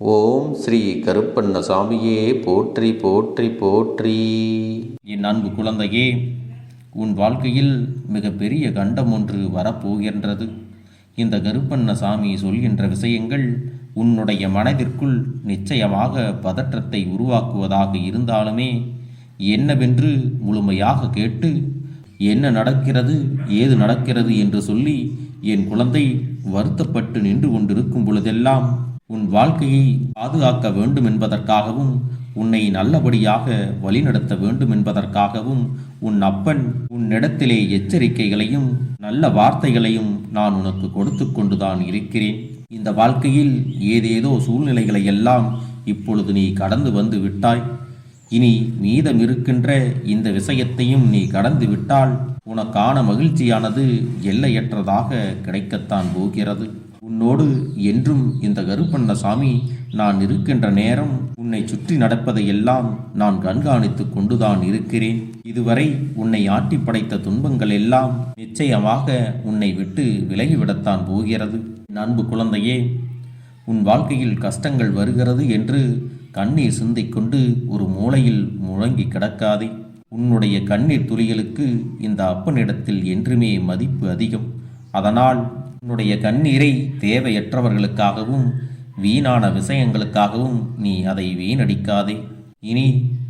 ஓம் ஸ்ரீ கருப்பண்ண சாமியே போற்றி போற்றி போற்றி. என் அன்பு குழந்தையே உன் வாழ்க்கையில் மிகப்பெரிய கண்டம் ஒன்று வரப்போகின்றது. இந்த கருப்பண்ண சாமி சொல்கின்ற விஷயங்கள் உன்னுடைய மனதிற்குள் நிச்சயமாக பதற்றத்தை உருவாக்குவதாக இருந்தாலுமே என்னவென்று முழுமையாக கேட்டு என்ன நடக்கிறது ஏது நடக்கிறது என்று சொல்லி என் குழந்தை வருத்தப்பட்டு நின்று கொண்டிருக்கும் பொழுதெல்லாம் உன் வாழ்க்கையை பாதுகாக்க வேண்டும் என்பதற்காகவும் உன்னை நல்லபடியாக வழிநடத்த வேண்டும் என்பதற்காகவும் உன் அப்பன் உன்னிடத்திலே எச்சரிக்கைகளையும் நல்ல வார்த்தைகளையும் நான் உனக்கு கொடுத்து கொண்டுதான் இருக்கிறேன். இந்த வாழ்க்கையில் ஏதேதோ சூழ்நிலைகளை எல்லாம் இப்பொழுது நீ கடந்து வந்து விட்டாய். இனி மீதம் இருக்கின்ற இந்த விஷயத்தையும் நீ கடந்து விட்டால் உனக்கான மகிழ்ச்சியானது எல்லையற்றதாக கிடைக்கத்தான் போகிறது. உன்னோடு என்றும் இந்த கருப்பண்ணசாமி நான் இருக்கின்ற நேரம் உன்னை சுற்றி நடப்பதை எல்லாம் நான் கண்காணித்து கொண்டுதான் இருக்கிறேன். இதுவரை உன்னை ஆட்டி படைத்த துன்பங்கள் எல்லாம் நிச்சயமாக உன்னை விட்டு விலகிவிடத்தான் போகிறது. அன்பு குழந்தையே உன் வாழ்க்கையில் கஷ்டங்கள் வருகிறது என்று கண்ணீர் சிந்திக்கொண்டு ஒரு மூலையில் முழங்கி கிடக்காதே. உன்னுடைய கண்ணீர் துளிகளுக்கு இந்த அப்பனிடத்தில் என்றுமே மதிப்பு அதிகம். அதனால் உன்னுடைய கண்ணீரை தேவையற்றவர்களுக்காகவும் வீணான விஷயங்களுக்காகவும் நீ அதை வீணடிக்காதே. இனி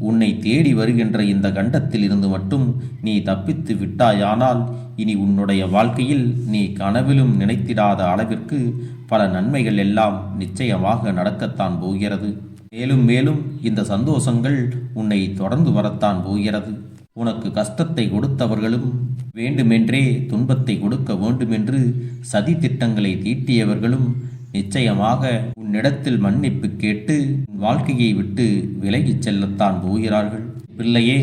உன்னை தேடி வருகின்ற இந்த கண்டத்தில் இருந்து மட்டும் நீ தப்பித்து விட்டாயானால் இனி உன்னுடைய வாழ்க்கையில் நீ கனவிலும் நினைத்திடாத அளவிற்கு பல நன்மைகள் எல்லாம் நிச்சயமாக நடக்கத்தான் போகிறது. மேலும் மேலும் இந்த சந்தோஷங்கள் உன்னை தொடர்ந்து வரத்தான் போகிறது. உனக்கு கஷ்டத்தை கொடுத்தவர்களும் வேண்டுமென்றே துன்பத்தை கொடுக்க வேண்டுமென்று சதி திட்டங்களை தீட்டியவர்களும் நிச்சயமாக உன்னிடத்தில் மன்னிப்பு கேட்டு உன் வாழ்க்கையை விட்டு விலகிச் செல்லத்தான் போகிறார்கள். பிள்ளையே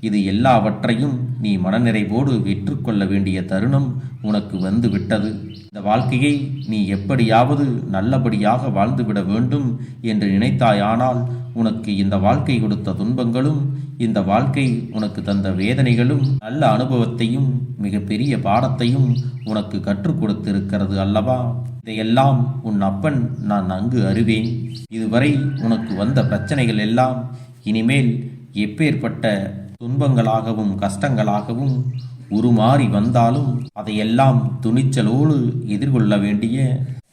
இது எல்லாவற்றையும் நீ மனநிறைவோடு விற்றுக்கொள்ள வேண்டிய தருணம் உனக்கு வந்து விட்டது இந்த வாழ்க்கையை நீ எப்படியாவது நல்லபடியாக வாழ்ந்துவிட வேண்டும் என்று நினைத்தாயானால் உனக்கு இந்த வாழ்க்கை கொடுத்த துன்பங்களும் இந்த வாழ்க்கை உனக்கு தந்த வேதனைகளும் நல்ல அனுபவத்தையும் மிகப்பெரிய பாடத்தையும் உனக்கு கற்றுக் கொடுத்திருக்கிறது அல்லவா? இதையெல்லாம் உன் அப்பன் நான் நன்கு அறிவேன். இதுவரை உனக்கு வந்த பிரச்சனைகள் எல்லாம் இனிமேல் எப்பேற்பட்ட துன்பங்களாகவும் கஷ்டங்களாகவும் உருமாறி வந்தாலும் அதையெல்லாம் துணிச்சலோடு எதிர்கொள்ள வேண்டிய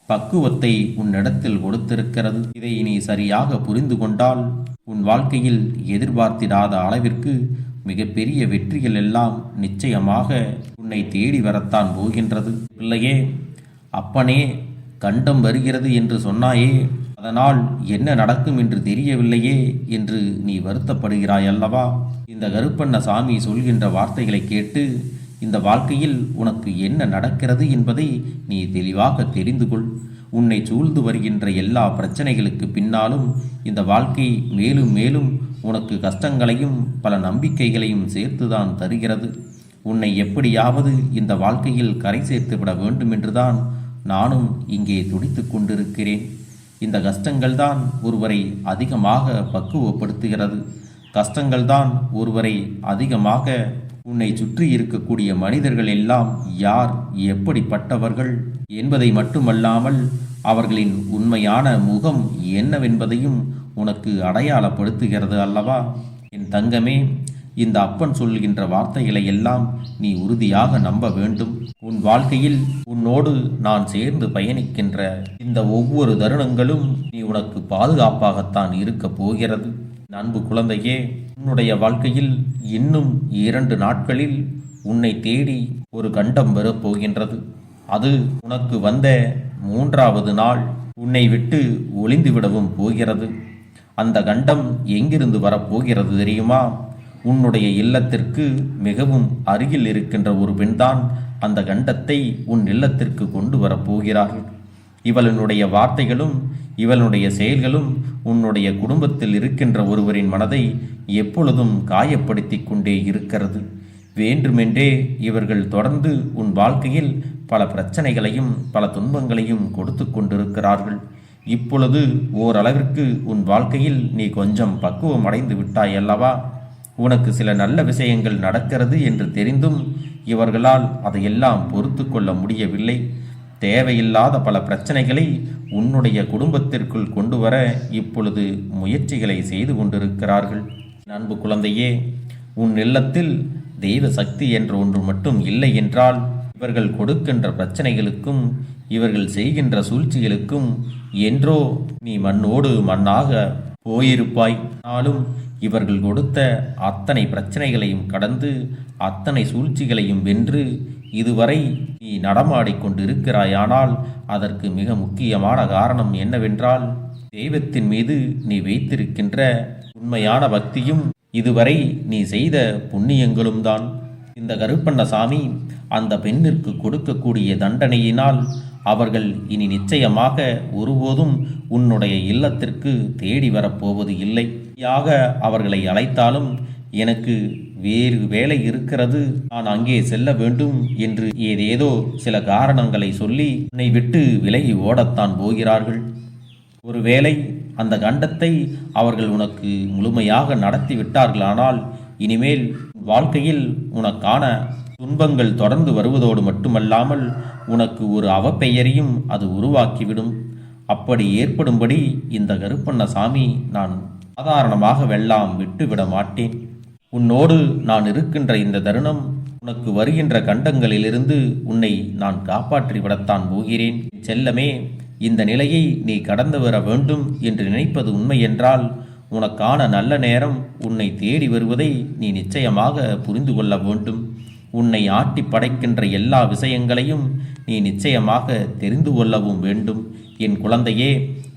பக்குவத்தை உன்னிடத்தில் கொடுத்திருக்கிறது. இதை நீ சரியாக புரிந்து கொண்டால் உன் வாழ்க்கையில் எதிர்பார்த்திடாத அளவிற்கு மிகப்பெரிய வெற்றிகள் எல்லாம் நிச்சயமாக உன்னை தேடி வரத்தான் போகின்றது. பிள்ளையே அப்பனே கண்டம் வருகிறது என்று சொன்னாயே அதனால் என்ன நடக்கும் என்று தெரியவில்லையே என்று நீ வருத்தப்படுகிறாய் அல்லவா இந்த கருப்பண்ண சாமி சொல்கின்ற வார்த்தைகளை கேட்டு இந்த வாழ்க்கையில் உனக்கு என்ன நடக்கிறது என்பதை நீ தெளிவாக தெரிந்து கொள். உன்னை சூழ்ந்து வருகின்ற எல்லா பிரச்சனைகளுக்கு பின்னாலும் இந்த வாழ்க்கை மேலும் மேலும் உனக்கு கஷ்டங்களையும் பல நம்பிக்கைகளையும் சேர்த்துதான் தருகிறது. உன்னை எப்படியாவது இந்த வாழ்க்கையில் கரை சேர்த்து விட வேண்டும் என்றுதான் நானும் இங்கே துடித்து கொண்டிருக்கிறேன். இந்த கஷ்டங்கள்தான் ஒருவரை அதிகமாக பக்குவப்படுத்துகிறது. கஷ்டங்கள்தான் ஒருவரை அதிகமாக உன்னை சுற்றி இருக்கக்கூடிய மனிதர்கள் எல்லாம் யார் எப்படிப்பட்டவர்கள் என்பதை மட்டுமல்லாமல் அவர்களின் உண்மையான முகம் என்னவென்பதையும் உனக்கு அடையாளப்படுத்துகிறது அல்லவா? என் தங்கமே இந்த அப்பன் சொல்கின்ற வார்த்தைகளை எல்லாம் நீ உறுதியாக நம்ப வேண்டும். உன் வாழ்க்கையில் உன்னோடு நான் சேர்ந்து பயணிக்கின்ற இந்த ஒவ்வொரு தருணங்களும் நீ உனக்கு பாதுகாப்பாகத்தான் இருக்கப் போகிறது. அன்பு குழந்தையே உன்னுடைய வாழ்க்கையில் இன்னும் இரண்டு நாட்களில் உன்னை தேடி ஒரு கண்டம் வரப்போகின்றது. அது உனக்கு வந்த மூன்றாவது நாள் உன்னை விட்டு ஒளிந்துவிடவும் போகிறது. அந்த கண்டம் எங்கிருந்து வரப்போகிறது தெரியுமா? உன்னுடைய இல்லத்திற்கு மிகவும் அருகில் இருக்கின்ற ஒரு பெண்தான் அந்த கண்டத்தை உன் இல்லத்திற்கு கொண்டு வரப்போகிறார்கள். இவளினுடைய வார்த்தைகளும் இவளுடைய செயல்களும் உன்னுடைய குடும்பத்தில் இருக்கின்ற ஒருவரின் மனதை எப்பொழுதும் காயப்படுத்தி கொண்டே இருக்கிறது. வேண்டுமென்றே இவர்கள் தொடர்ந்து உன் வாழ்க்கையில் பல பிரச்சனைகளையும் பல துன்பங்களையும் கொடுத்து கொண்டிருக்கிறார்கள். இப்பொழுது ஓரளவிற்கு உன் வாழ்க்கையில் நீ கொஞ்சம் பக்குவம் அடைந்து விட்டாய் அல்லவா? உனக்கு சில நல்ல விஷயங்கள் நடக்கிறது என்று தெரிந்தும் இவர்களால் அதையெல்லாம் பொறுத்து கொள்ள முடியவில்லை. தேவையில்லாத பல பிரச்சனைகளை உன்னுடைய குடும்பத்திற்குள் கொண்டு வர இப்பொழுது முயற்சிகளை செய்து கொண்டிருக்கிறார்கள். அன்பு குழந்தையே உன் இல்லத்தில் தெய்வ சக்தி என்ற ஒன்று மட்டும் இல்லை என்றால் இவர்கள் கொடுக்கின்ற பிரச்சனைகளுக்கும் இவர்கள் செய்கின்ற சூழ்ச்சிகளுக்கும் என்றோ நீ மண்ணோடு மண்ணாக போயிருப்பாய். ஆனாலும் இவர்கள் கொடுத்த அத்தனை பிரச்சனைகளையும் கடந்து அத்தனை சூழ்ச்சிகளையும் வென்று இதுவரை நீ நடமாடிக்கொண்டிருக்கிறாயானால் அதற்கு மிக முக்கியமான காரணம் என்னவென்றால் தெய்வத்தின் மீது நீ வைத்திருக்கின்ற உண்மையான பக்தியும் இதுவரை நீ செய்த புண்ணியங்களும் தான். இந்த கருப்பண்ணசாமி அந்த பெண்ணிற்கு கொடுக்கக்கூடிய தண்டனையினால் அவர்கள் இனி நிச்சயமாக ஒருபோதும் உன்னுடைய இல்லத்திற்கு தேடி வரப்போவது இல்லை. யாக அவர்களை அழைத்தாலும் எனக்கு வேறு வேலை இருக்கிறது. நான் அங்கே செல்ல வேண்டும் என்று ஏதேதோ சில காரணங்களை சொல்லி உன்னை விட்டு விலகி ஓடத்தான் போகிறார்கள். ஒருவேளை அந்த கண்டத்தை அவர்கள் உனக்கு முழுமையாக நடத்தி விட்டார்களானால் இனிமேல் வாழ்க்கையில் உனக்கான துன்பங்கள் தொடர்ந்து வருவதோடு மட்டுமல்லாமல் உனக்கு ஒரு அவப்பெயரையும் அது உருவாக்கிவிடும். அப்படி ஏற்படும்படி இந்த கருப்பண்ணசாமி நான் சாதாரணமாக வெல்லாம் விட்டுவிட மாட்டேன். உன்னோடு நான் இருக்கின்ற இந்த தருணம் உனக்கு வருகின்ற கண்டங்களிலிருந்து உன்னை நான் காப்பாற்றி விடத்தான் போகிறேன். செல்லமே இந்த நிலையை நீ கடந்து வர வேண்டும் என்று நினைப்பது உண்மை என்றால் உனக்கான நல்ல நேரம் உன்னை தேடி வருவதை நீ நிச்சயமாக புரிந்து கொள்ள வேண்டும். உன்னை ஆட்டி படைக்கின்ற எல்லா விஷயங்களையும் நீ நிச்சயமாக தெரிந்து கொள்ளவும் வேண்டும். என் குழந்தையே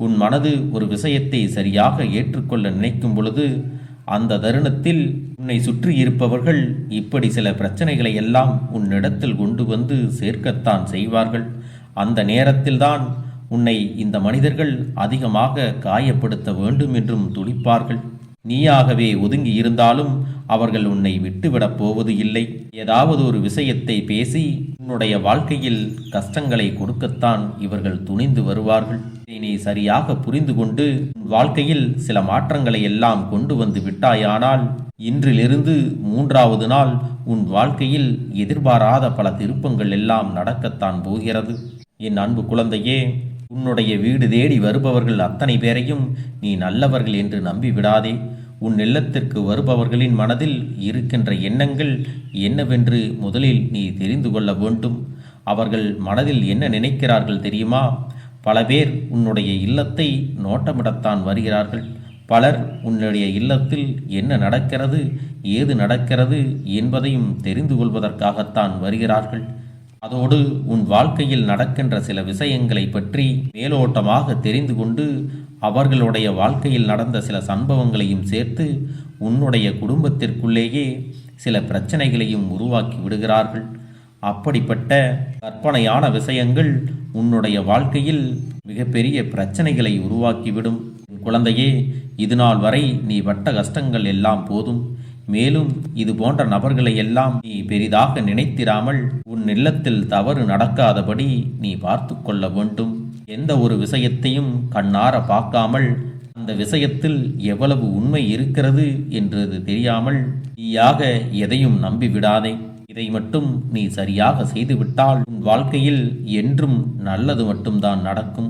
உன் மனது ஒரு விஷயத்தை சரியாக ஏற்றுக்கொள்ள நினைக்கும் பொழுது அந்த தருணத்தில் உன்னை சுற்றி இருப்பவர்கள் இப்படி சில பிரச்சனைகளை எல்லாம் உன்னிடத்தில் கொண்டு வந்து சேர்க்கத்தான் செய்வார்கள். அந்த நேரத்தில்தான் உன்னை இந்த மனிதர்கள் அதிகமாக காயப்படுத்த வேண்டும் என்றும் துடிப்பார்கள். நீயாகவே ஒதுங்கி இருந்தாலும் அவர்கள் உன்னை விட்டுவிடப் போவது இல்லை. ஏதாவது ஒரு விஷயத்தை பேசி உன்னுடைய வாழ்க்கையில் கஷ்டங்களை கொடுக்கத்தான் இவர்கள் துணிந்து வருவார்கள். நீ சரியாக புரிந்து கொண்டு உன் வாழ்க்கையில் சில மாற்றங்களை எல்லாம் கொண்டு வந்து விட்டாயானால் இன்றிலிருந்து மூன்றாவது நாள் உன் வாழ்க்கையில் எதிர்பாராத பல திருப்பங்கள் எல்லாம் நடக்கத்தான் போகிறது. என் அன்பு குழந்தையே உன்னுடைய வீடு தேடி வருபவர்கள் அத்தனை பேரையும் நீ நல்லவர்கள் என்று நம்பி விடாதே. உன் இல்லத்திற்கு வருபவர்களின் மனதில் இருக்கின்ற எண்ணங்கள் என்னவென்று முதலில் நீ தெரிந்து கொள்ள வேண்டும். அவர்கள் மனதில் என்ன நினைக்கிறார்கள் தெரியுமா? பல பேர் உன்னுடைய இல்லத்தை நோட்டமிடத்தான் வருகிறார்கள். பலர் உன்னுடைய இல்லத்தில் என்ன நடக்கிறது ஏது நடக்கிறது என்பதையும் தெரிந்து கொள்வதற்காகத்தான் வருகிறார்கள். அதோடு உன் வாழ்க்கையில் நடக்கின்ற சில விஷயங்களை பற்றி மேலோட்டமாக தெரிந்து கொண்டு அவர்களுடைய வாழ்க்கையில் நடந்த சில சம்பவங்களையும் சேர்த்து உன்னுடைய குடும்பத்திற்குள்ளேயே சில பிரச்சனைகளையும் உருவாக்கி விடுகிறார்கள். அப்படிப்பட்ட கற்பனையான விஷயங்கள் உன்னுடைய வாழ்க்கையில் மிகப்பெரிய பிரச்சனைகளை உருவாக்கிவிடும். உன் குழந்தையே இதுநாள் வரை நீ பட்ட கஷ்டங்கள் எல்லாம் போதும். மேலும் இது போன்ற நபர்களை எல்லாம் நீ பெரிதாக நினைத்திராமல் உன் இல்லத்தில் தவறு நடக்காதபடி நீ பார்த்து கொள்ள வேண்டும். எந்த ஒரு விஷயத்தையும் கண்ணார பார்க்காமல் அந்த விஷயத்தில் எவ்வளவு உண்மை இருக்கிறது என்றது தெரியாமல் நீயாக எதையும் நம்பிவிடாதே இதை மட்டும் நீ சரியாக செய்துவிட்டால் உன் வாழ்க்கையில் என்றும் நல்லது மட்டும்தான் நடக்கும்.